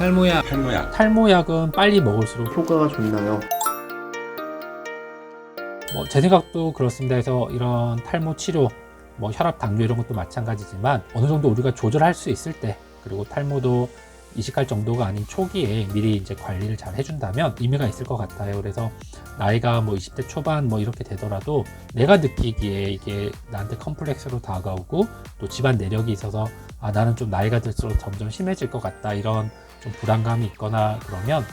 탈모약 탈모약 탈모약은 빨리 먹을수록 효과가 좋나요? 뭐 제 생각도 그렇습니다. 해서 이런 탈모 치료, 뭐 혈압, 당뇨 이런 것도 마찬가지지만 어느 정도 우리가 조절할 수 있을 때 그리고 탈모도 이식할 정도가 아닌 초기에 미리 이제 관리를 잘 해준다면 의미가 있을 것 같아요. 그래서 나이가 뭐 20대 초반 뭐 이렇게 되더라도 내가 느끼기에 이게 나한테 컴플렉스로 다가오고 또 집안 내력이 있어서 아 나는 좀 나이가 들수록 점점 심해질 것 같다 이런 좀 불안감이 있거나 그러면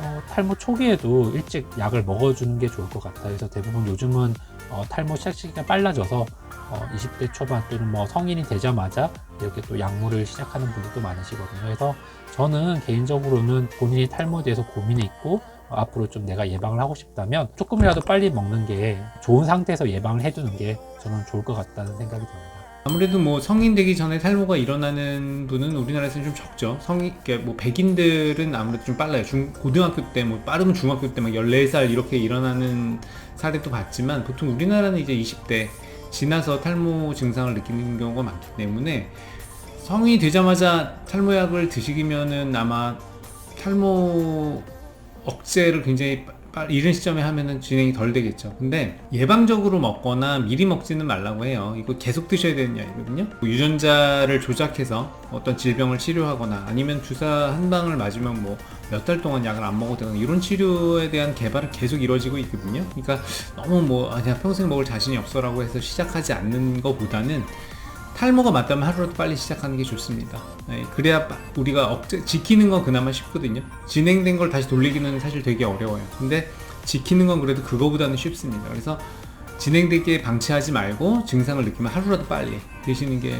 어, 탈모 초기에도 일찍 약을 먹어주는 게 좋을 것 같아요. 그래서 대부분 요즘은 어, 탈모 시작 시기가 빨라져서 어, 20대 초반 또는 뭐 성인이 되자마자 이렇게 또 약물을 시작하는 분들도 많으시거든요. 그래서 저는 개인적으로는 본인이 탈모에 대해서 고민이 있고 어, 앞으로 좀 내가 예방을 하고 싶다면 조금이라도 빨리 먹는 게 좋은 상태에서 예방을 해두는 게 저는 좋을 것 같다는 생각이 듭니다. 아무래도 뭐 성인 되기 전에 탈모가 일어나는 분은 우리나라에서는 좀 적죠. 성인, 그뭐 백인들은 아무래도 좀 빨라요. 중, 고등학교 때, 뭐 빠르면 중학교 때 막 14살 이렇게 일어나는 사례도 봤지만 보통 우리나라는 이제 20대 지나서 탈모 증상을 느끼는 경우가 많기 때문에 성인이 되자마자 탈모약을 드시기면은 아마 탈모 억제를 굉장히 이른 시점에 하면은 진행이 덜 되겠죠. 근데 예방적으로 먹거나 미리 먹지는 말라고 해요. 이거 계속 드셔야 되는 약이거든요. 뭐 유전자를 조작해서 어떤 질병을 치료하거나 아니면 주사 한 방을 맞으면 뭐 몇 달 동안 약을 안 먹어도 되거나 이런 치료에 대한 개발은 계속 이루어지고 있거든요. 그러니까 너무 뭐 아, 그냥 평생 먹을 자신이 없어라고 해서 시작하지 않는 것보다는 탈모가 맞다면 하루라도 빨리 시작하는 게 좋습니다. 네, 그래야 빠- 우리가 억제, 지키는 건 그나마 쉽거든요. 진행된 걸 다시 돌리기는 사실 되게 어려워요. 근데 지키는 건 그래도 그거보다는 쉽습니다. 그래서 진행되게 방치하지 말고 증상을 느끼면 하루라도 빨리 드시는 게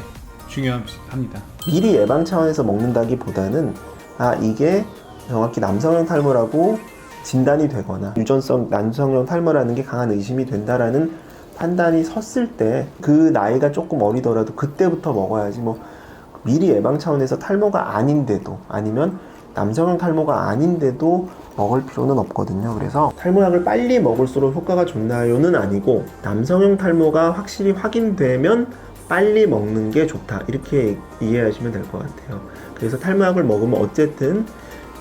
중요합니다. 미리 예방 차원에서 먹는다기보다는 아 이게 정확히 남성형 탈모라고 진단이 되거나 유전성 남성형 탈모라는 게 강한 의심이 된다라는 판단이 섰을 때 그 나이가 조금 어리더라도 그때부터 먹어야지 뭐 미리 예방 차원에서 탈모가 아닌데도 아니면 남성형 탈모가 아닌데도 먹을 필요는 없거든요. 그래서 탈모약을 빨리 먹을수록 효과가 좋나요는 아니고 남성형 탈모가 확실히 확인되면 빨리 먹는 게 좋다. 이렇게 이해하시면 될 것 같아요. 그래서 탈모약을 먹으면 어쨌든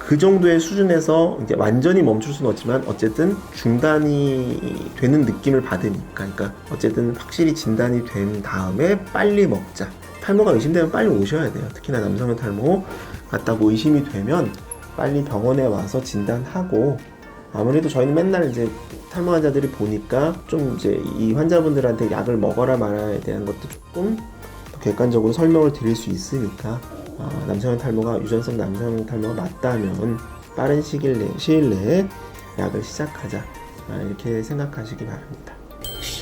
그 정도의 수준에서 이제 완전히 멈출 수는 없지만 어쨌든 중단이 되는 느낌을 받으니까 그러니까 어쨌든 확실히 진단이 된 다음에 빨리 먹자. 탈모가 의심되면 빨리 오셔야 돼요. 특히나 남성의 탈모 같다고 의심이 되면 빨리 병원에 와서 진단하고 아무래도 저희는 맨날 이제 탈모 환자들이 보니까 좀 이제 이 환자분들한테 약을 먹어라 말아에 대한 것도 조금 더 객관적으로 설명을 드릴 수 있으니까 아, 남성형 탈모가 유전성 남성형 탈모가 맞다면 빠른 시일 내 시일 내에 약을 시작하자 아, 이렇게 생각하시기 바랍니다.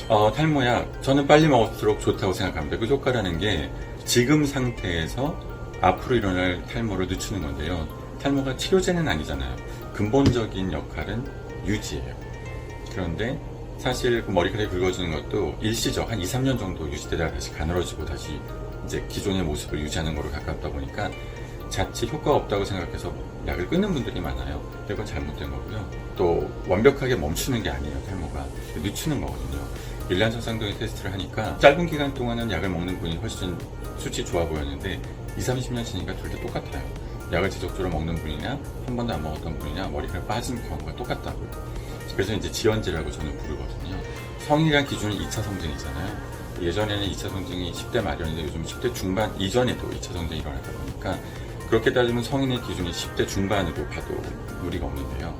어, 탈모약 저는 빨리 먹을수록 좋다고 생각합니다. 그 효과라는 게 지금 상태에서 앞으로 일어날 탈모를 늦추는 건데요. 탈모가 치료제는 아니잖아요. 근본적인 역할은 유지예요. 그런데 사실 그 머리카락이 굵어지는 것도 일시적 한 2, 3년 정도 유지되다가 다시 가늘어지고 다시 이제 기존의 모습을 유지하는 거로 가깝다 보니까 자칫 효과가 없다고 생각해서 약을 끊는 분들이 많아요. 이건 잘못된 거고요. 또 완벽하게 멈추는 게 아니에요, 탈모가. 늦추는 거거든요. 일란성 쌍둥이 테스트를 하니까 짧은 기간 동안은 약을 먹는 분이 훨씬 수치 좋아 보였는데 2, 30년 지니까 둘 다 똑같아요. 약을 지속적으로 먹는 분이냐 한 번도 안 먹었던 분이냐 머리카락 빠진 경우가 똑같다고요. 그래서 이제 지연제라고 저는 부르거든요. 성인이란 기준이 2차 성징이잖아요. 예전에는 2차 성징이 10대 말이었는데 요즘 10대 중반 이전에도 2차 성징이 일어나다 보니까 그렇게 따지면 성인의 기준이 10대 중반으로 봐도 무리가 없는데요.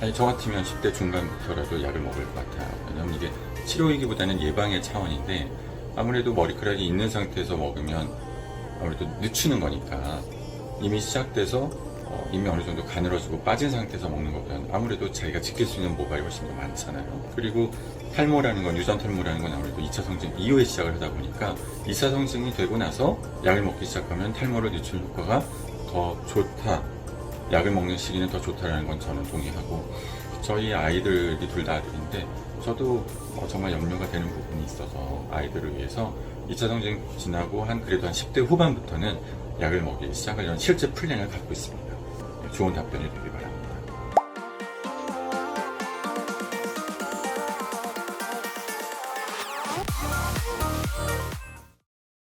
아니, 저 같으면 10대 중반부터라도 약을 먹을 것 같아요. 왜냐면 이게 치료이기보다는 예방의 차원인데 아무래도 머리카락이 있는 상태에서 먹으면 아무래도 늦추는 거니까 이미 시작돼서 어, 이미 어느 정도 가늘어지고 빠진 상태에서 먹는 거보다는 아무래도 자기가 지킬 수 있는 모발이 훨씬 더 많잖아요. 그리고 탈모라는 건 유전 탈모라는 건 아무래도 2차 성징 이후에 시작을 하다 보니까 2차 성징이 되고 나서 약을 먹기 시작하면 탈모를 늦추는 효과가 더 좋다. 약을 먹는 시기는 더 좋다라는 건 저는 동의하고 저희 아이들이 둘 다 아들인데 저도 어, 정말 염려가 되는 부분이 있어서 아이들을 위해서 2차 성징 지나고 한 그래도 한 10대 후반부터는 약을 먹기 시작하려는 실제 플랜을 갖고 있습니다. 좋은 답변이 되길 바랍니다.